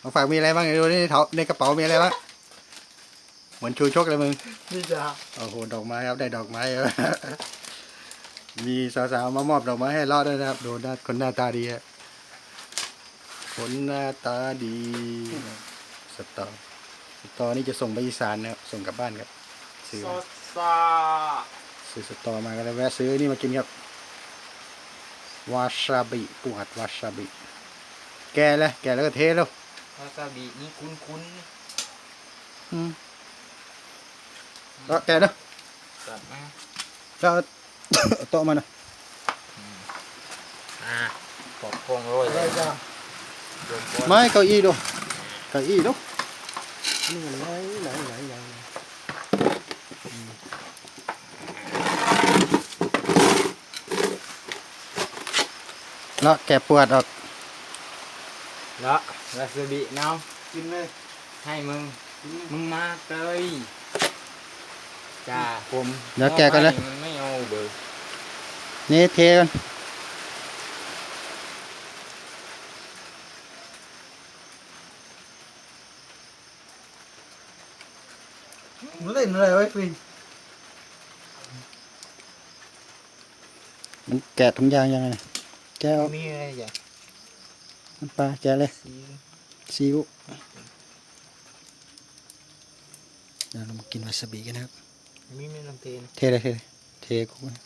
ของฝากมีอะไรบ้างดูนี่ในเถาในกระเป๋ามีอะไรบ้างเหมือนชูชกเลยมึงนี่จ้าโอ้โหดอกไม้ครับได้ดอกไม้มีสาวๆมามอบดอกไม้ให้รอดด้วยนะครับดูหน้าคนหน้าตาดีฮะคนหน้าตาดีสตอสตอนี่จะส่งไปอีสานนะครับส่งกลับบ้านครับซื้อซอสซาซื้อสตอมาก็เลยแวะซื้อนี่มากินครับวาซาบิปูอัดวาซาบิ แกเลยแกแล้วก็เทแล้ว วาซาบินี่คุ้นคุ้นอืมแล้วแกเนาะๆจัดมาแล้วเอาเอาโต๊ะมาหน่อยอ่าปอกพวงโรยเลยจ้าโดนปนไม่เก้าอี้ดูเก้าอี้ดูนี่มันไหลไหลไหลไหลอืมแล้วแกปวดออก แล้ววาซาบิเนาะกินเลยให้มึงมึงมาเลยจ้าผมเดี๋ยวแกกั นเลยมันไม่เอาเบอร์นี่เทกันมึงเล่นอะไรไว้ฟินมันแกะถุงยางยังไงเนี่ยแกะออกมีอะไรจ้ะน้ำปลาแกะเลยซีซีอิ๊วเดี๋ยวเรามากินวาซาบิกันนะครับมีไม่ลำเทนเทเลยเทเลยเทกูนะ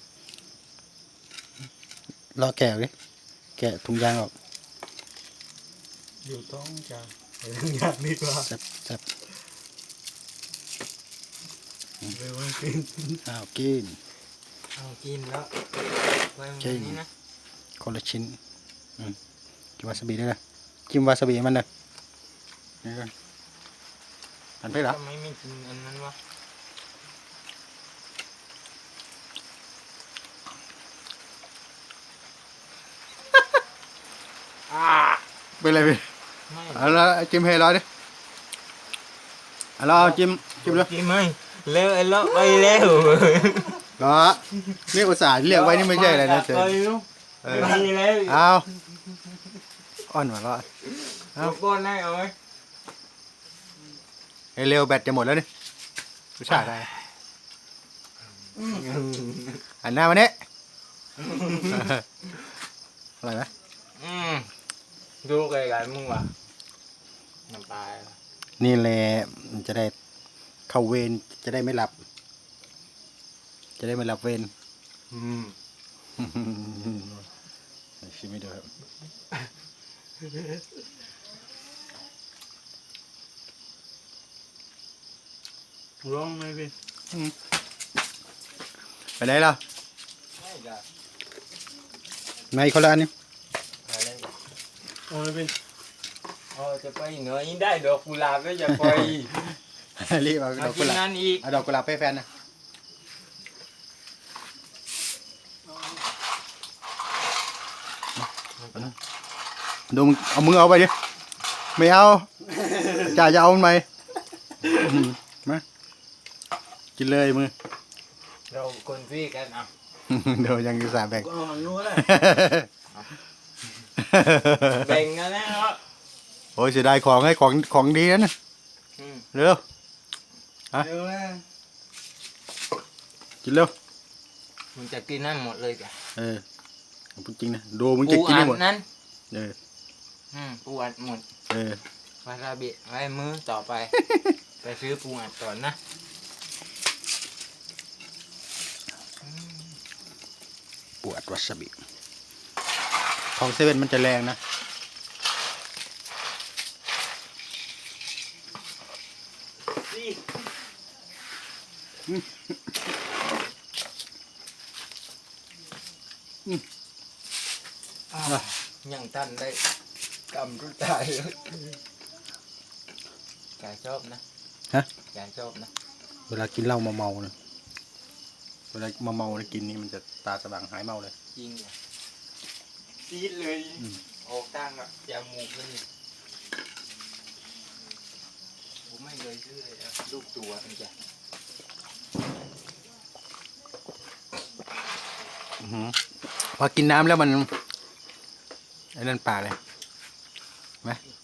รอแกะออกดิแกะถุงยางออกอยู่ท้องจ้าเรื่องยากดีกว่าแซ่บแซ่บเลยไว้ฟินอ้าวกินเอากินแล้วไว้มันจริงนี้นะคนละชิ้นอืมกิน วาซาบิด้วยนะจิ้มวาซาบิให้มันเลยนี่กันอันเผ็ดเหรอทำไมไม่กินอันนั้นวะอ่าเป็นไรเป็นไม่เอาละจิ้มให้ร้อยดิเอาละเอาจิ้มจิ้มเลยกินไหมเร็วไอ้เลอะไปเร็วรอนี่อุตส่าห์เรียกไว้นี่ไม่ใช่อะไรนะเฉยไปลูกเออไปเร็วเอา อ่อนหวานละเอาก้อนได้เอาไหมเฮ้ยเร็วแบตจะหมดแล้วนี่ผู้ชายได้หันหน้ามาเนี่ยอะไรนะอืมดูไกลๆมึงว่ะน้ำตาลนี่แหละมันจะได้เข้าเวรจะได้ไม่หลับ จะได้ไม่หลับเวรอืมชิมไม่ดูครับ ร้องไหมฟินไปไหนล่ะไม่จ้ะในคนละอันนี้อะไรเอาเลยฟินเอาจะไปเหนือยิ่งได้ดอกกุหลาบก็จะไปรีบเอาดเอาอกกิกุนหลาบนั่นอีกเอาดอกกุหลาบให้แฟนนะ ดูมึงเอามือเอาไปดิไม่เอาจ่าจะเอามันไหมอืมมากินเลยมือเราคนพี่กันอะเดี๋ยวยังอยู่สามแบ่ง ก็เอาหางนู้นแหละแบ่งกันนะครับโอ้ยเสียดายของให้ของของดีนะเนี่ยอืมเร็วเร็วนะกินเร็วมันจะกินนั่นหมดเลยจ้ะเออพูดจริงนะดูมึงจะกินให้หมดปูอันั้นเออ อืมปูอัดหมดเออวาซาบิไว้มือต่อไป ไปซื้อปูอัดก่อนนะปวดวาซาบิ ของเซเว่นมันจะแรงนะยังท่านได้ กำรุตายเลยแกชอบนะฮะแกชอบนะเวลากินเหล้าเมาๆเนี่ยเวลาเมาๆเนี่ยกินนี่มันจะตาสว่างหายเมาเลยจริงเหรอซีดเลยอืม ออกตั้งอะจมูกเลยผมไม่เคยซื้อเลยนะลูกตัวนี่จ้ะอื้อหือพอกินน้ำแล้วมันไอ้นั่นป่าเลย ไหมอ่า